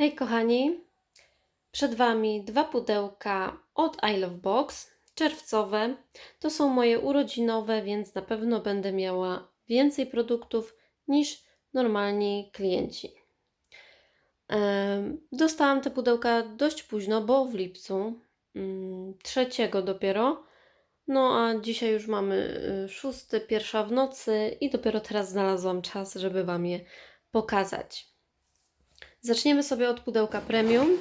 Hej kochani, przed Wami dwa pudełka od I Love Box, czerwcowe. To są moje urodzinowe, więc na pewno będę miała więcej produktów niż normalni klienci. Dostałam te pudełka dość późno, bo w lipcu, mm, trzeciego dopiero. No a dzisiaj już mamy y, szósty, pierwsza w nocy i dopiero teraz znalazłam czas, żeby Wam je pokazać. Zaczniemy sobie od pudełka premium.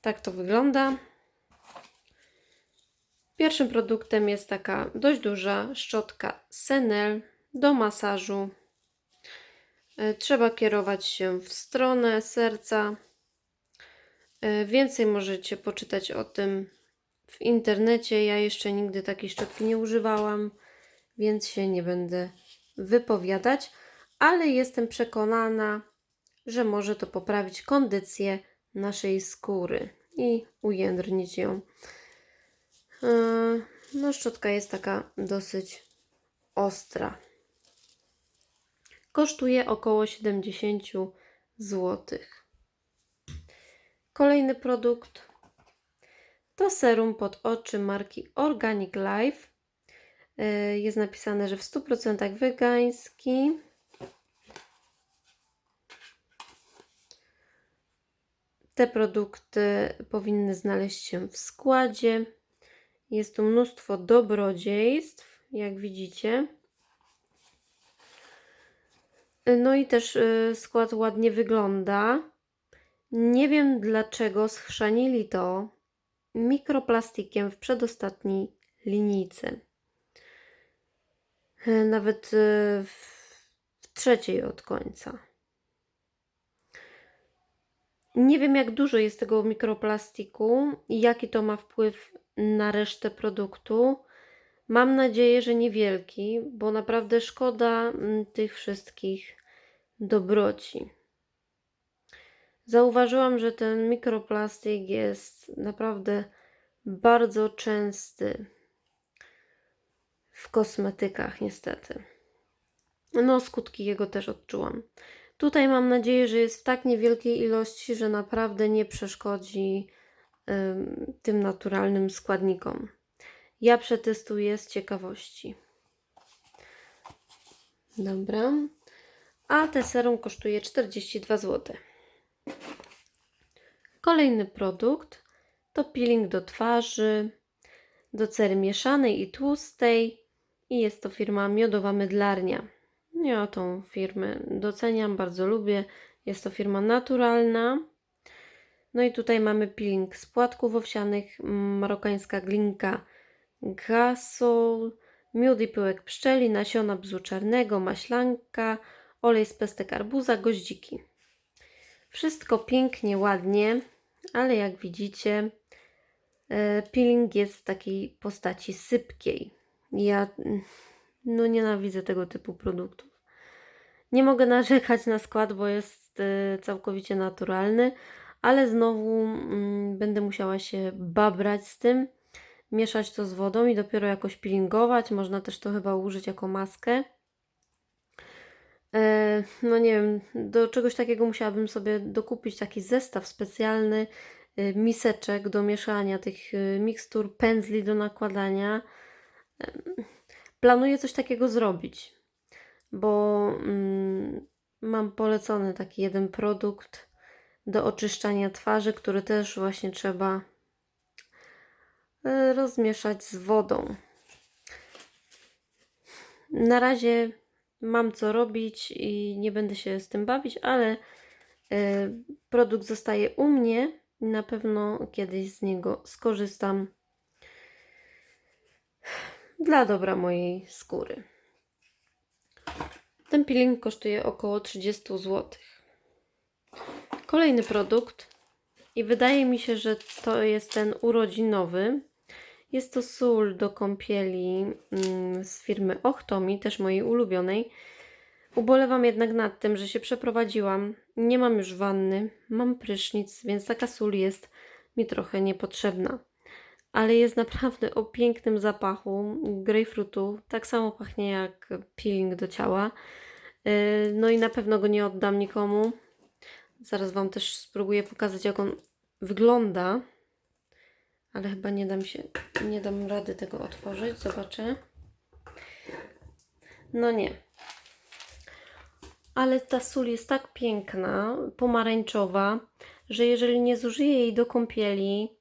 Tak to wygląda. Pierwszym produktem jest taka dość duża szczotka Senel do masażu. E, Trzeba kierować się w stronę serca. E, Więcej możecie poczytać o tym w internecie. Ja jeszcze nigdy takiej szczotki nie używałam, więc się nie będę wypowiadać ale jestem przekonana, że może to poprawić kondycję naszej skóry i ujędrnić ją. Yy, No, szczotka jest taka dosyć ostra. Kosztuje około 70 zł. Kolejny produkt to serum pod oczy marki Organic Life. Yy, Jest napisane, że w 100% wegański. Te produkty powinny znaleźć się w składzie. Jest tu mnóstwo dobrodziejstw, jak widzicie. No i też y, skład ładnie wygląda. Nie wiem dlaczego schrzanili to mikroplastikiem w przedostatniej linijce. Y, Nawet y, w w trzeciej od końca. Nie wiem, jak dużo jest tego mikroplastiku i jaki to ma wpływ na resztę produktu. Mam nadzieję, że niewielki, bo naprawdę szkoda mm, tych wszystkich dobroci. Zauważyłam, że ten mikroplastik jest naprawdę bardzo częsty w kosmetykach, niestety. No, skutki jego też odczułam. Tutaj mam nadzieję, że jest w tak niewielkiej ilości, że naprawdę nie przeszkodzi ym, tym naturalnym składnikom. Ja przetestuję z ciekawości. Dobra. A te serum kosztuje 42 zł. Kolejny produkt to peeling do twarzy, do cery mieszanej i tłustej i jest to firma Miodowa Mydlarnia. Ja tą firmę doceniam, bardzo lubię. Jest to firma naturalna. No i tutaj mamy peeling z płatków owsianych, mm, marokańska glinka gasol, miód i pyłek pszczeli, nasiona bzu czarnego, maślanka, olej z pestek arbuza, goździki. Wszystko pięknie, ładnie, ale jak widzicie, e, peeling jest w takiej postaci sypkiej. Ja mm, no nienawidzę tego typu produktów. Nie mogę narzekać na skład, bo jest y, całkowicie naturalny, ale znowu mm, będę musiała się babrać z tym, mieszać to z wodą i dopiero jakoś peelingować. Można też to chyba użyć jako maskę. E, No nie wiem, do czegoś takiego musiałabym sobie dokupić taki zestaw specjalny, y, miseczek do mieszania tych y, mikstur, pędzli do nakładania. Planuję coś takiego zrobić, bo mm, mam polecony taki jeden produkt do oczyszczania twarzy, który też właśnie trzeba y, rozmieszać z wodą. Na razie mam co robić i nie będę się z tym bawić, ale y, produkt zostaje u mnie na pewno kiedyś z niego skorzystam dla dobra mojej skóry. Ten peeling kosztuje około 30 zł. Kolejny produkt i wydaje mi się, że to jest ten urodzinowy. Jest to sól do kąpieli mm, z firmy Ochtomi, też mojej ulubionej. Ubolewam jednak nad tym, że się przeprowadziłam. Nie mam już wanny, mam prysznic, więc taka sól jest mi trochę niepotrzebna ale jest naprawdę o pięknym zapachu grejpfrutu. Tak samo pachnie jak peeling do ciała. Yy, No i na pewno go nie oddam nikomu. Zaraz Wam też spróbuję pokazać, jak on wygląda. Ale chyba nie dam się, nie dam rady tego otworzyć. Zobaczę. No nie. Ale ta sól jest tak piękna, pomarańczowa, że jeżeli nie zużyję jej do kąpieli,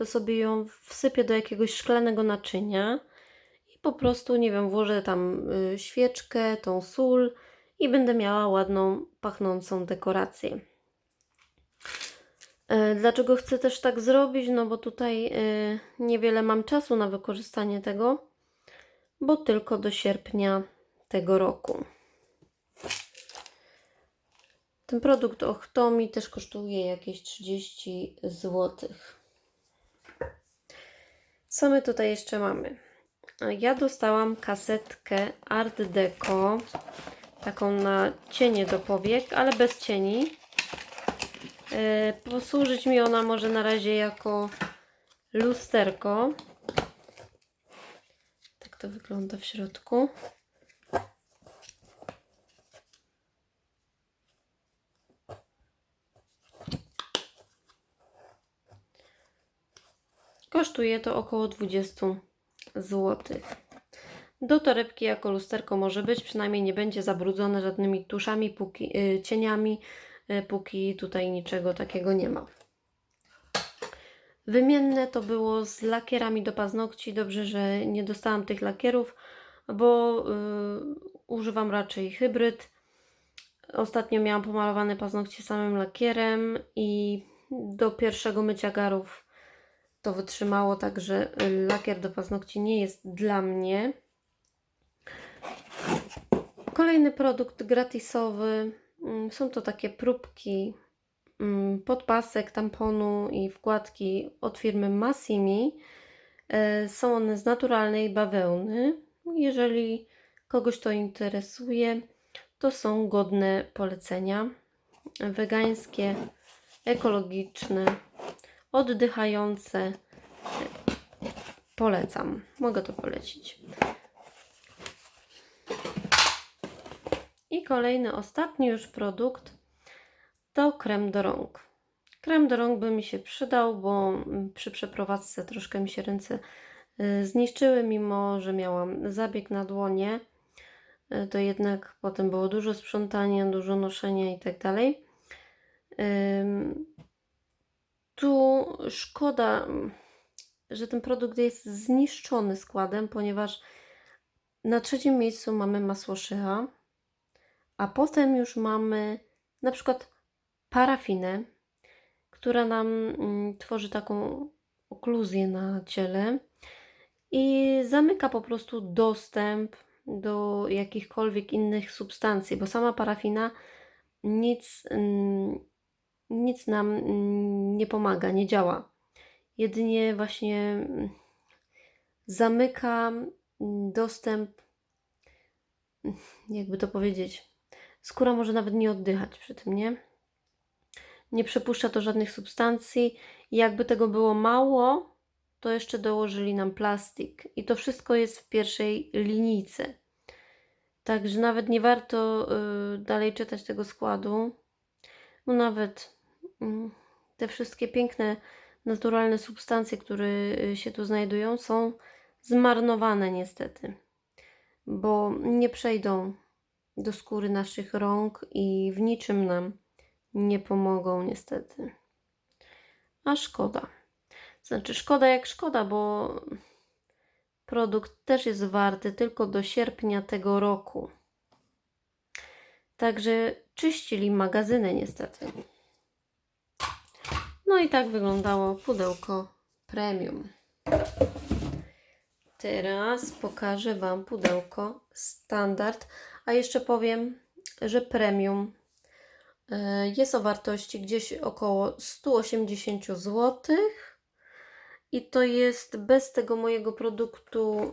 to sobie ją wsypię do jakiegoś szklanego naczynia i po prostu, nie wiem, włożę tam y, świeczkę, tą sól i będę miała ładną, pachnącą dekorację. E, Dlaczego chcę też tak zrobić? No bo tutaj e, niewiele mam czasu na wykorzystanie tego, bo tylko do sierpnia tego roku. Ten produkt Ochtomi też kosztuje jakieś 30 zł. Co my tutaj jeszcze mamy? Ja dostałam kasetkę Art Deco, taką na cienie do powiek, ale bez cieni. E, Posłużyć mi ona może na razie jako lusterko. Tak to wygląda w środku. Kosztuje to około 20 zł. Do torebki jako lusterko może być, przynajmniej nie będzie zabrudzone żadnymi tuszami, póki, y, cieniami, y, póki tutaj niczego takiego nie ma. Wymienne to było z lakierami do paznokci. Dobrze, że nie dostałam tych lakierów, bo y, używam raczej hybryd. Ostatnio miałam pomalowane paznokcie samym lakierem i do pierwszego mycia garów to wytrzymało, także y, lakier do paznokci nie jest dla mnie. Kolejny produkt gratisowy. mm, Są to takie próbki mm, podpasek, tamponu i wkładki od firmy Massimi. E, Są one z naturalnej bawełny. Jeżeli kogoś to interesuje, to są godne polecenia. Wegańskie, ekologiczne, oddychające. Polecam. Mogę to polecić. I kolejny, ostatni już produkt to krem do rąk. Krem do rąk by mi się przydał, bo przy przeprowadzce troszkę mi się ręce y, zniszczyły, mimo że miałam zabieg na dłonie. Y, To jednak potem było dużo sprzątania, dużo noszenia i tak dalej. Ym, Tu szkoda, mm, że ten produkt jest zniszczony składem, ponieważ na trzecim miejscu mamy masło Shea, a potem już mamy na przykład parafinę, która nam mm, tworzy taką okluzję na ciele i zamyka po prostu dostęp do jakichkolwiek innych substancji, bo sama parafina nic, mm, nic nam mm, nie pomaga, nie działa. Jedynie właśnie mm, zamyka mm, dostęp, jakby to powiedzieć, skóra może nawet nie oddychać przy tym, nie? Nie przepuszcza to żadnych substancji. Jakby tego było mało, to jeszcze dołożyli nam plastik. I to wszystko jest w pierwszej linijce. Także nawet nie warto y, dalej czytać tego składu. Bo nawet te wszystkie piękne, naturalne substancje, które y, się tu znajdują, są zmarnowane niestety. Bo nie przejdą do skóry naszych rąk i w niczym nam nie pomogą niestety. A szkoda. Znaczy szkoda jak szkoda, bo produkt też jest warty tylko do sierpnia tego roku. Także czyścili magazyny niestety. No i tak wyglądało pudełko premium. Teraz pokażę Wam pudełko standard, a jeszcze powiem, że premium e, jest o wartości gdzieś około 180 zł. I to jest bez tego mojego produktu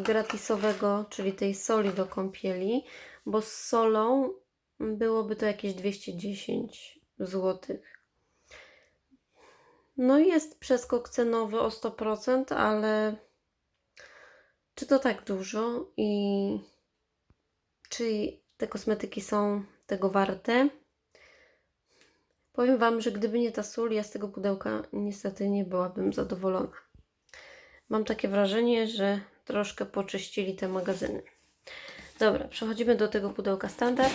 y, gratisowego, czyli tej soli do kąpieli, bo z solą byłoby to jakieś 210 zł. No jest przeskok cenowy o 100%, ale czy to tak dużo i czy te kosmetyki są tego warte. Powiem Wam, że gdyby nie ta sól, ja z tego pudełka niestety nie byłabym zadowolona. Mam takie wrażenie, że troszkę poczyścili te magazyny. Dobra, przechodzimy do tego pudełka standard.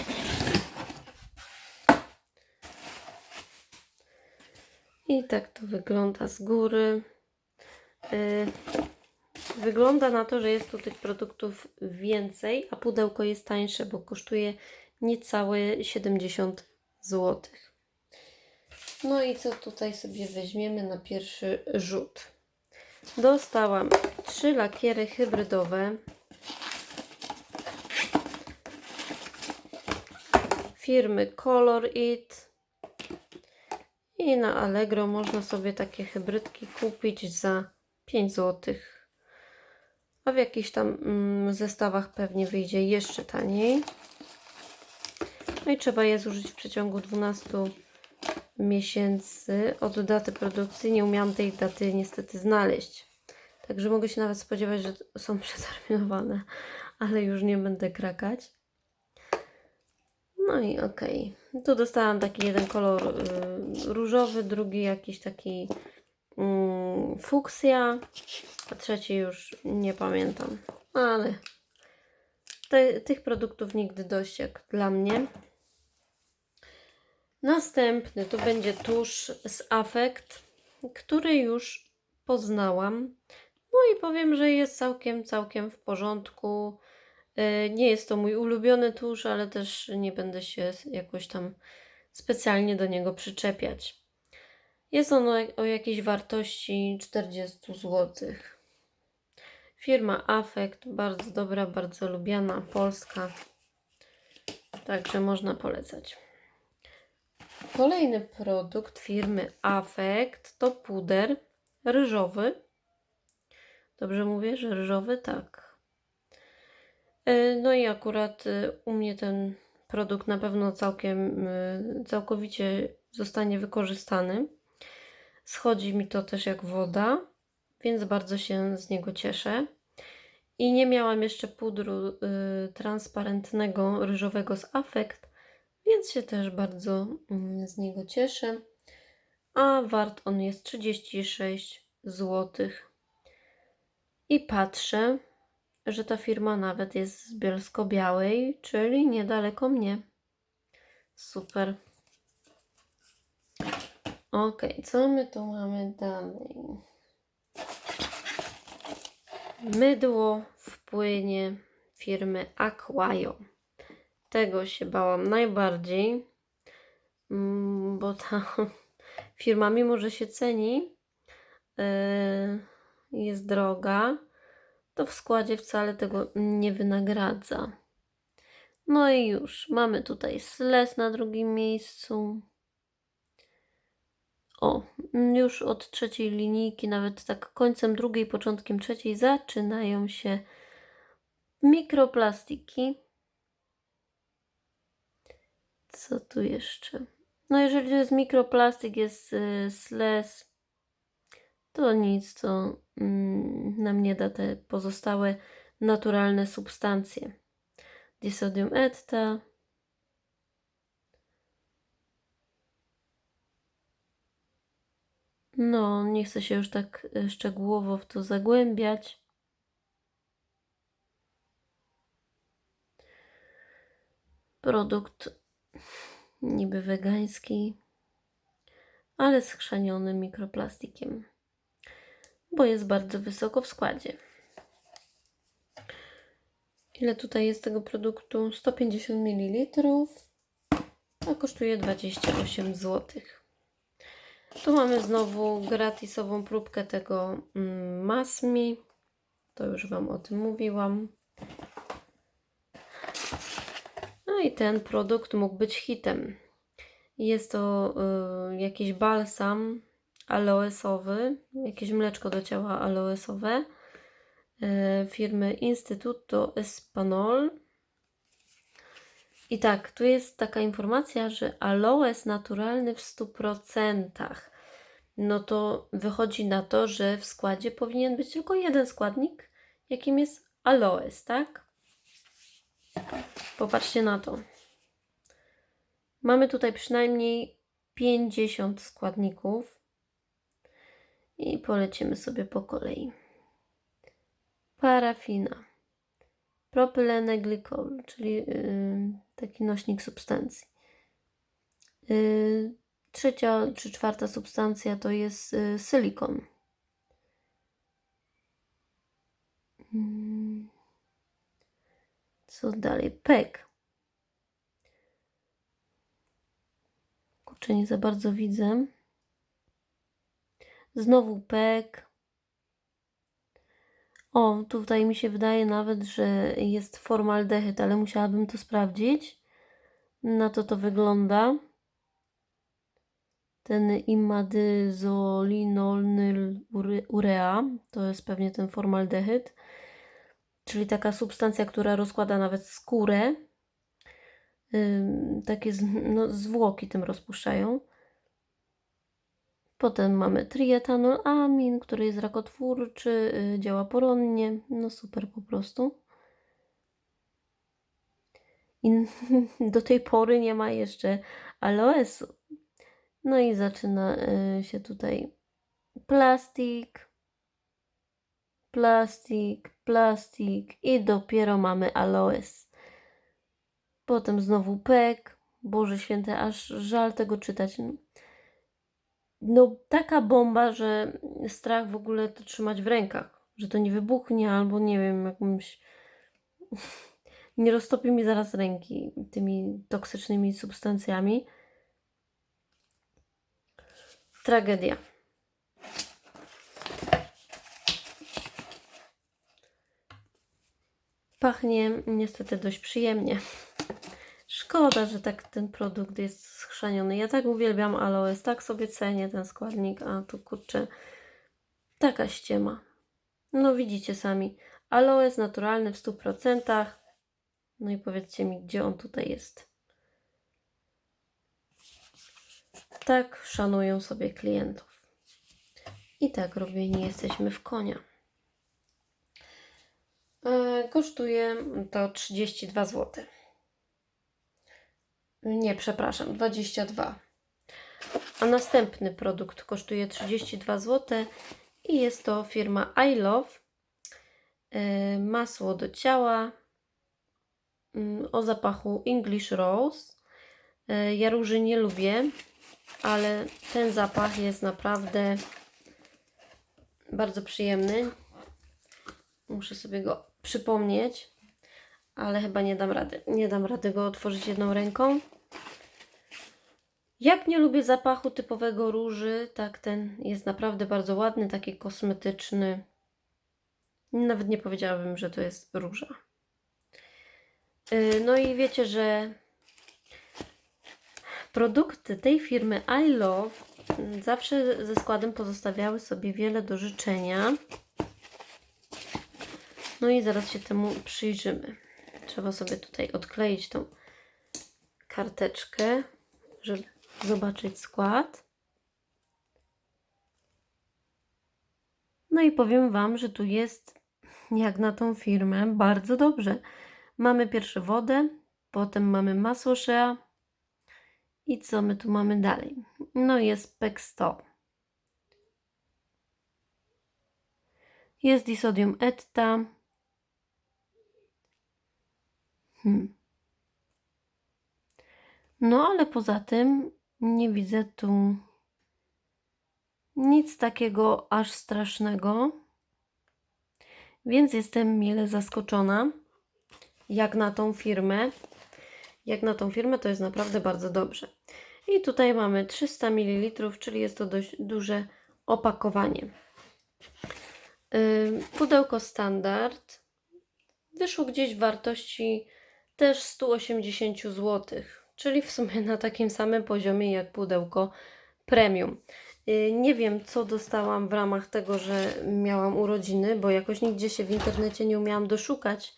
I tak to wygląda z góry. Yy, Wygląda na to, że jest tu tych produktów więcej, a pudełko jest tańsze, bo kosztuje niecałe 70 zł. No i co tutaj sobie weźmiemy na pierwszy rzut? Dostałam trzy lakiery hybrydowe firmy Color It i na Allegro można sobie takie hybrydki kupić za 5 zł. A w jakichś tam mm, zestawach pewnie wyjdzie jeszcze taniej. No i trzeba je zużyć w przeciągu 12 miesięcy od daty produkcji. Nie umiałam tej daty niestety znaleźć. Także mogę się nawet spodziewać, że są przeterminowane, ale już nie będę krakać. No i okej. Tu dostałam taki jeden kolor y, różowy, drugi jakiś taki mm, fuksja, a trzeci już nie pamiętam. Ale te, tych produktów nigdy dość jak dla mnie. Następny to będzie tusz z Affect, który już poznałam. No i powiem, że jest całkiem, całkiem w porządku. E, Nie jest to mój ulubiony tusz, ale też nie będę się jakoś tam specjalnie do niego przyczepiać. Jest on o, jakiejś wartości 40 zł. Firma Affect, bardzo dobra, bardzo lubiana, polska. Także można polecać. Kolejny produkt firmy Affect to puder ryżowy. Dobrze mówię, że ryżowy? Tak. E, No i akurat e, u mnie ten produkt na pewno całkiem, e, całkowicie zostanie wykorzystany. Schodzi mi to też jak woda, więc bardzo się z niego cieszę. I nie miałam jeszcze pudru y, transparentnego ryżowego z Affect, więc się też bardzo mm, z niego cieszę. A wart on jest 36 zł. I patrzę, że ta firma nawet jest z Bielsko-Białej, czyli niedaleko mnie. Super. Ok, co my tu mamy dalej? Mydło w płynie firmy Aquayo. Tego się bałam najbardziej, mm, bo ta firma, mimo że się ceni, yy, jest droga, to w składzie wcale tego nie wynagradza. No i już, mamy tutaj Sles na drugim miejscu. O, już od trzeciej linijki, nawet tak końcem drugiej, początkiem trzeciej, zaczynają się mikroplastiki. Co tu jeszcze? No, jeżeli to jest mikroplastik, jest y, sles, to nic, to mm, nam nie da te pozostałe naturalne substancje. Disodium etta, No, nie chcę się już tak e, szczegółowo w to zagłębiać. Produkt niby wegański, ale schrzaniony mikroplastikiem, bo jest bardzo wysoko w składzie. Ile tutaj jest tego produktu? 150 ml, a kosztuje 28 zł. Tu mamy znowu gratisową próbkę tego mm, Masmi. To już Wam o tym mówiłam. No i ten produkt mógł być hitem. Jest to y, jakiś balsam aloesowy, jakieś mleczko do ciała aloesowe y, firmy Instituto Espanol. I tak, tu jest taka informacja, że aloes naturalny w 100%. No to wychodzi na to, że w składzie powinien być tylko jeden składnik, jakim jest aloes, tak? Popatrzcie na to. Mamy tutaj przynajmniej 50 składników i polecimy sobie po kolei. Parafina, propylenę glikol, czyli yy, taki nośnik substancji. Yy, trzecia czy czwarta substancja to jest yy, silikon. Mm. Co dalej? PEG. Kurczę, nie za bardzo widzę. Znowu PEG. O, tutaj mi się wydaje nawet, że jest formaldehyd, ale musiałabym to sprawdzić. Na to to wygląda. Ten imadyzolinolnyl ure- urea to jest pewnie ten formaldehyd, czyli taka substancja, która rozkłada nawet skórę. Takie z, no, zwłoki tym rozpuszczają. Potem mamy trietanoamin, który jest rakotwórczy, y, działa poronnie. No super po prostu. I do tej pory nie ma jeszcze aloesu. No i zaczyna y, się tutaj plastik, plastik, plastik i dopiero mamy aloes. Potem znowu pek. Boże święte, aż żal tego czytać. No taka bomba, że strach w ogóle to trzymać w rękach. Że to nie wybuchnie albo nie wiem, jakimś... nie roztopi mi zaraz ręki tymi toksycznymi substancjami. Tragedia. Pachnie niestety dość przyjemnie. Szkoda, że tak ten produkt jest schrzaniony. Ja tak uwielbiam aloes, tak sobie cenię ten składnik, a tu kurczę, taka ściema. No widzicie sami, aloes naturalny w 100%. No i powiedzcie mi, gdzie on tutaj jest. Tak szanują sobie klientów. I tak robieni jesteśmy w konia. E, kosztuje to 32 zł. Nie, przepraszam, 22. A następny produkt kosztuje 32 zł i jest to firma I Love. E, Masło do ciała mm, o zapachu English Rose. E, Ja róży nie lubię, ale ten zapach jest naprawdę bardzo przyjemny. Muszę sobie go przypomnieć, ale chyba nie dam rady. Nie dam rady go otworzyć jedną ręką. Jak nie lubię zapachu typowego róży, tak ten jest naprawdę bardzo ładny, taki kosmetyczny. Nawet nie powiedziałabym, że to jest róża. Yy, No i wiecie, że produkty tej firmy I Love zawsze ze składem pozostawiały sobie wiele do życzenia. No i zaraz się temu przyjrzymy. Trzeba sobie tutaj odkleić tą karteczkę, żeby zobaczyć skład. No i powiem Wam, że tu jest jak na tą firmę bardzo dobrze. Mamy pierwsze wodę, potem mamy masło shea i co my tu mamy dalej? No jest PEC 100. Jest disodium etta. Hmm. No ale poza tym nie widzę tu nic takiego aż strasznego. Więc jestem mile zaskoczona, jak na tą firmę. Jak na tą firmę to jest naprawdę bardzo dobrze. I tutaj mamy 300 ml, czyli jest to dość duże opakowanie. Pudełko standard wyszło gdzieś w wartości też 180 zł, czyli w sumie na takim samym poziomie jak pudełko premium. Y, Nie wiem, co dostałam w ramach tego, że miałam urodziny, bo jakoś nigdzie się w internecie nie umiałam doszukać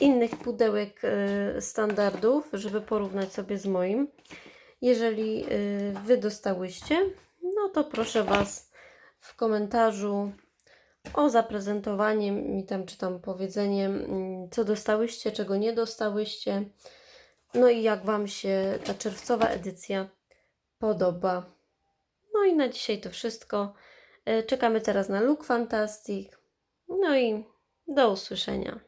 innych pudełek y, standardów, żeby porównać sobie z moim. Jeżeli y, Wy dostałyście, no to proszę Was w komentarzu o zaprezentowanie mi tam, czy tam powiedzenie, mm, co dostałyście, czego nie dostałyście. No i jak Wam się ta czerwcowa edycja podoba. No i na dzisiaj to wszystko. E, Czekamy teraz na Look Fantastic. No i do usłyszenia.